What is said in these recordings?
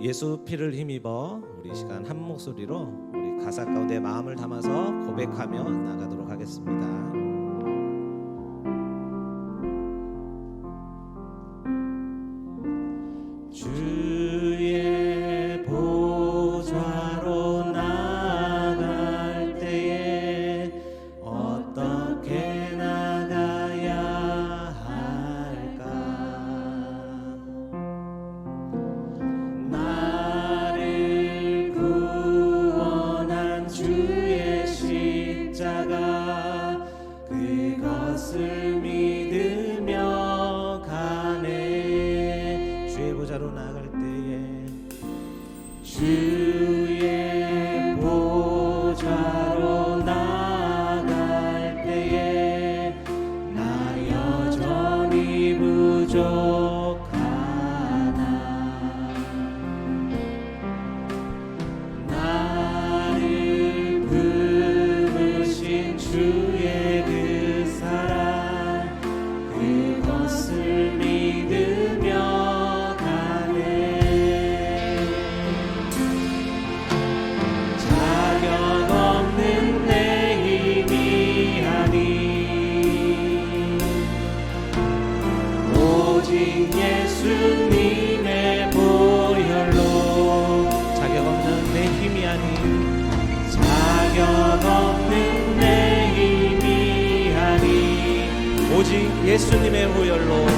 예수 피를 힘입어 우리 시간 한 목소리로 우리 가사 가운데 마음을 담아서 고백하며 나가도록 하겠습니다. 예수님의 후열로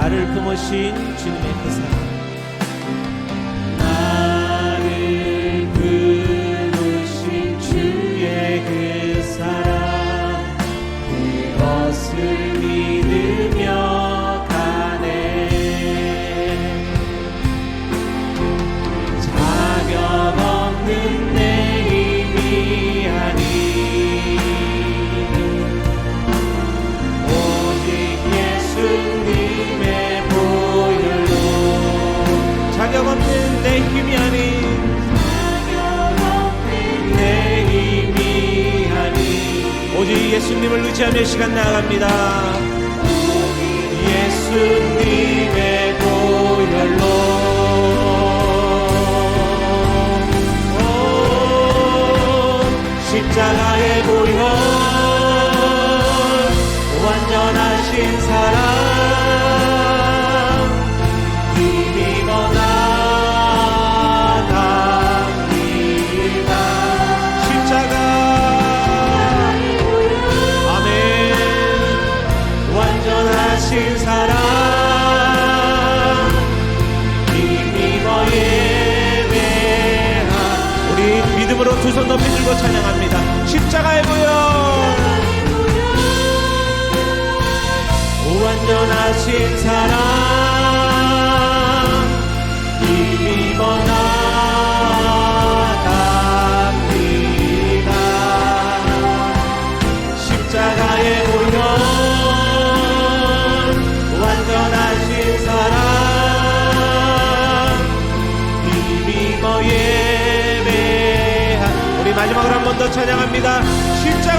나를 그 품으신 주님의 그 사랑. 나를 그 품으신 주의 그 사랑. 그 이것 을. 예수님을 의지하며 시간 나갑니다. 예수님의 보혈로. 오 십자가의 보혈. 완전하신 사랑. 번 더 찬양합니다. 십자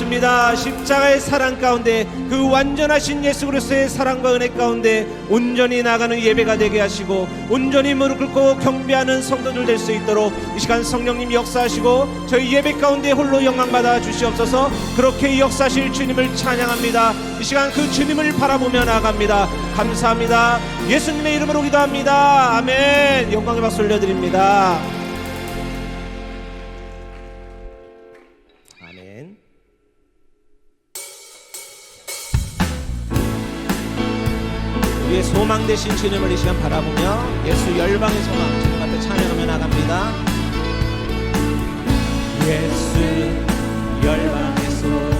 그렇습니다. 십자가의 사랑 가운데 그 완전하신 예수 그리스도의 사랑과 은혜 가운데 온전히 나가는 예배가 되게 하시고 온전히 무릎 꿇고 경배하는 성도들 될 수 있도록 이 시간 성령님 역사하시고 저희 예배 가운데 홀로 영광 받아 주시옵소서. 그렇게 역사하실 주님을 찬양합니다. 이 시간 그 주님을 바라보며 나아갑니다. 감사합니다. 예수님의 이름으로 기도합니다. 아멘. 영광의 박수 올려드립니다 소망 되신 주님을 이 시간 바라보며 예수 열방의 소망 주님 앞에 찬양하며 나갑니다. 예수 열방의 소망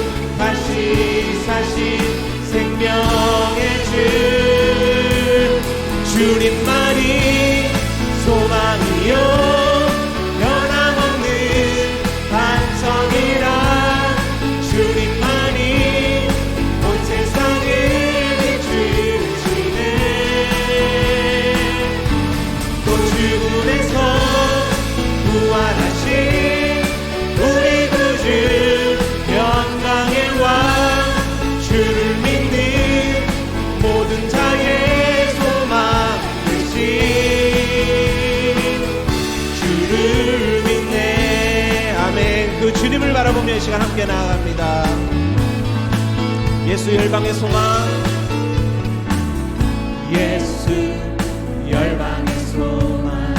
시간 함께 나아갑니다. 예수 열방의 소망. 예수 열방의 소망.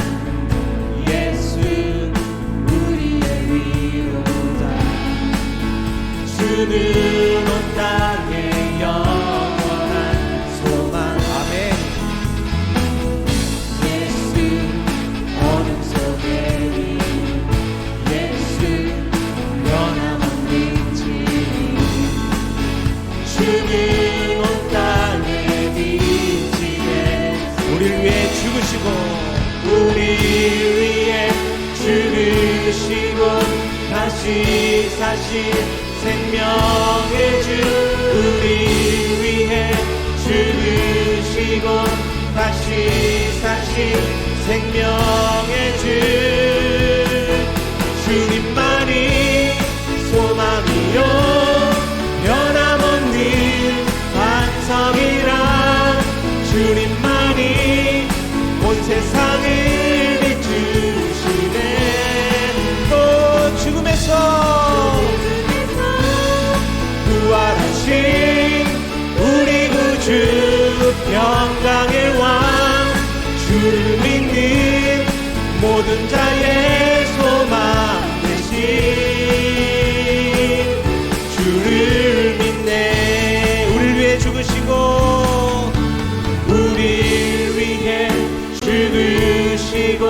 예수 우리의 위로자 주는 사신 생명의 주 우리 위해 죽으시고 다시 사신 생명의 주. 주님만이 소망이요 영광의 왕 주를 믿는 모든 자의 소망 되신 주를 믿네. 위해 죽으시고 우리를 위해 죽으시고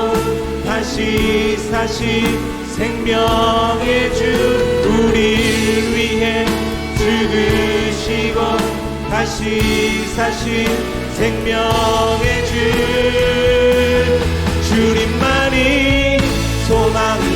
다시 사신 생명의 주 우리를 위해 죽으시고 다시 사신 생명의 주 주님만이 소망이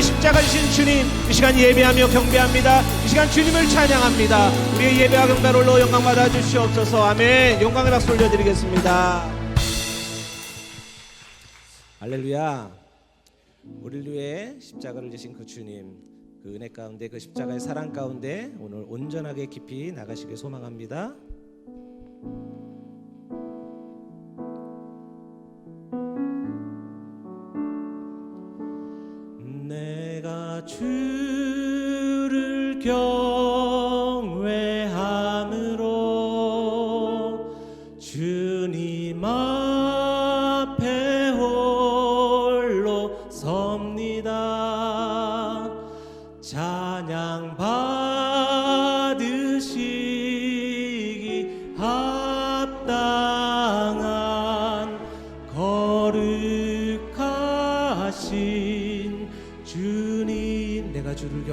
우리 위해 십자가 지신 주님 이 시간 예배하며 경배합니다. 이 시간 주님을 찬양합니다. 우리의 예배와 경배로 영광 받아 주시옵소서. 아멘. 영광의 박수 올려드리겠습니다. 할렐루야. 우리를 위해 십자가를 지신 그 주님 그 은혜 가운데 그 십자가의 사랑 가운데 오늘 온전하게 깊이 나가시길 소망합니다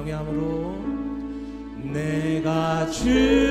경외함으로 내가 주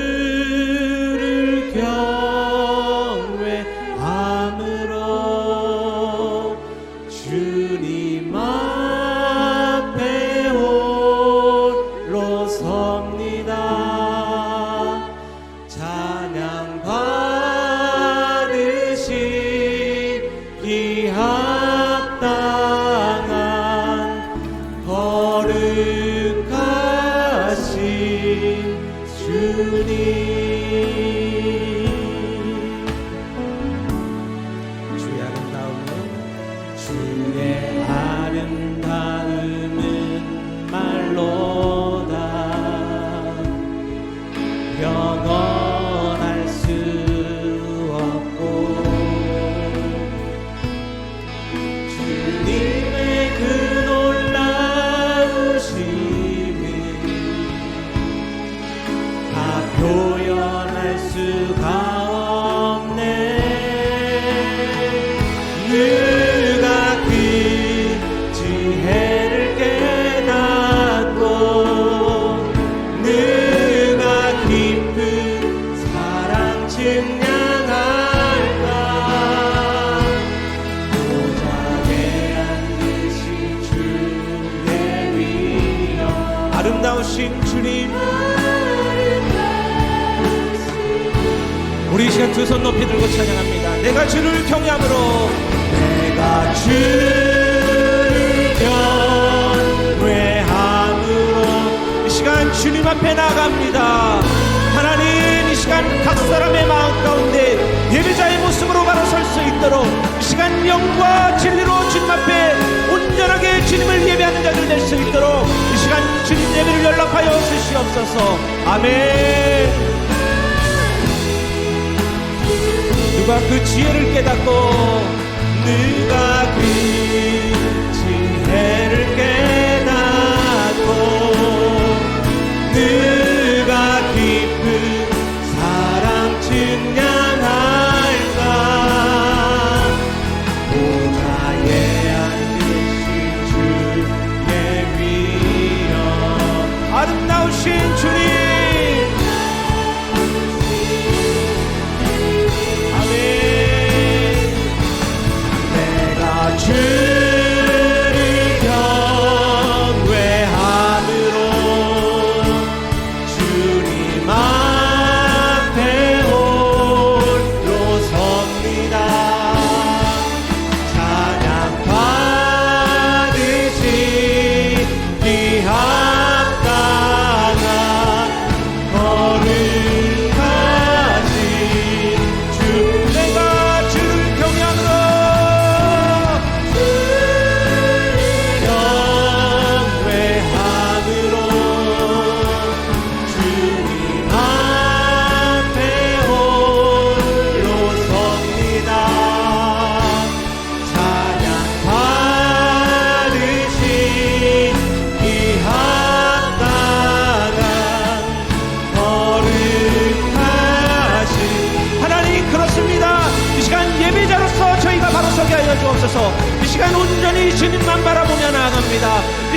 아름다우신 주님. 우리 이 시간 두 손 높이 들고 찬양합니다. 내가 주를 경외함으로. 내가 주를 경외함으로. 이 시간 주님 앞에 나갑니다. 하나님 이 시간 각 사람의 마음 가운데 예배자의 모습으로 바로 설 수 있도록 이 시간 영과 진리로 주님 앞에 온전하게 주님을 예배하는 자들 될 수 있도록 이 시간 연락하여 주시옵소서. 아멘. 누가 그 지혜를 깨닫고 누가 그 지혜를 깨닫고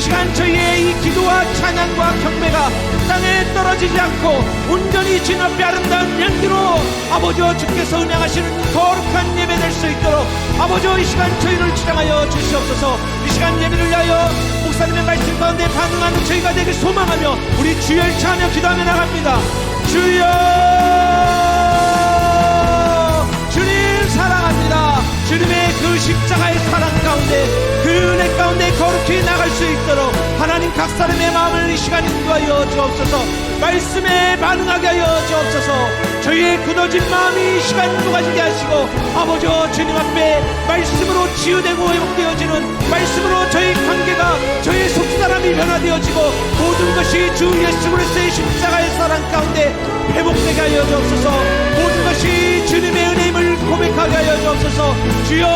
시간 저희의 이 기도와 찬양과 경배가 땅에 떨어지지 않고 온전히 앞에 아름다운 향기로 아버지와 주께서 음향하시는 거룩한 예배 될 수 있도록 아버지와 이 시간 저희를 지정하여 주시옵소서. 이 시간 예배를 위하여 목사님의 말씀 가운데 반응하는 저희가 되길 소망하며 우리 주여 일차하며 기도하며 나갑니다. 주여 주님의 그 십자가의 사랑 가운데 그 은혜 가운데 거룩히 나갈 수 있도록 하나님 각 사람의 마음을 이 시간 인도하여 주옵소서 말씀에 반응하게 하여 주옵소서. 저희의 굳어진 마음이 이 시간 녹아지게 하시고 아버지 주님 앞에 말씀으로 치유되고 회복되어지는 말씀으로 저희 관계가 저희 속사람이 변화되어지고 모든 것이 주 예수 그리스도의 십자가의 사랑 가운데 회복되게 하여 주옵소서. 모든 것이 주님의 은혜임을 고백하게 하여 주옵소서 주여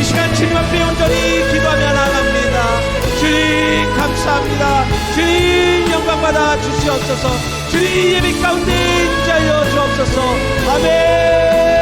이 시간 주님 앞에 온전히 기도하며 나갑니다. 주님 감사합니다. 주님 영광 받아 주시옵소서. 주님 예배 가운데 인자하여 주옵소서. 아멘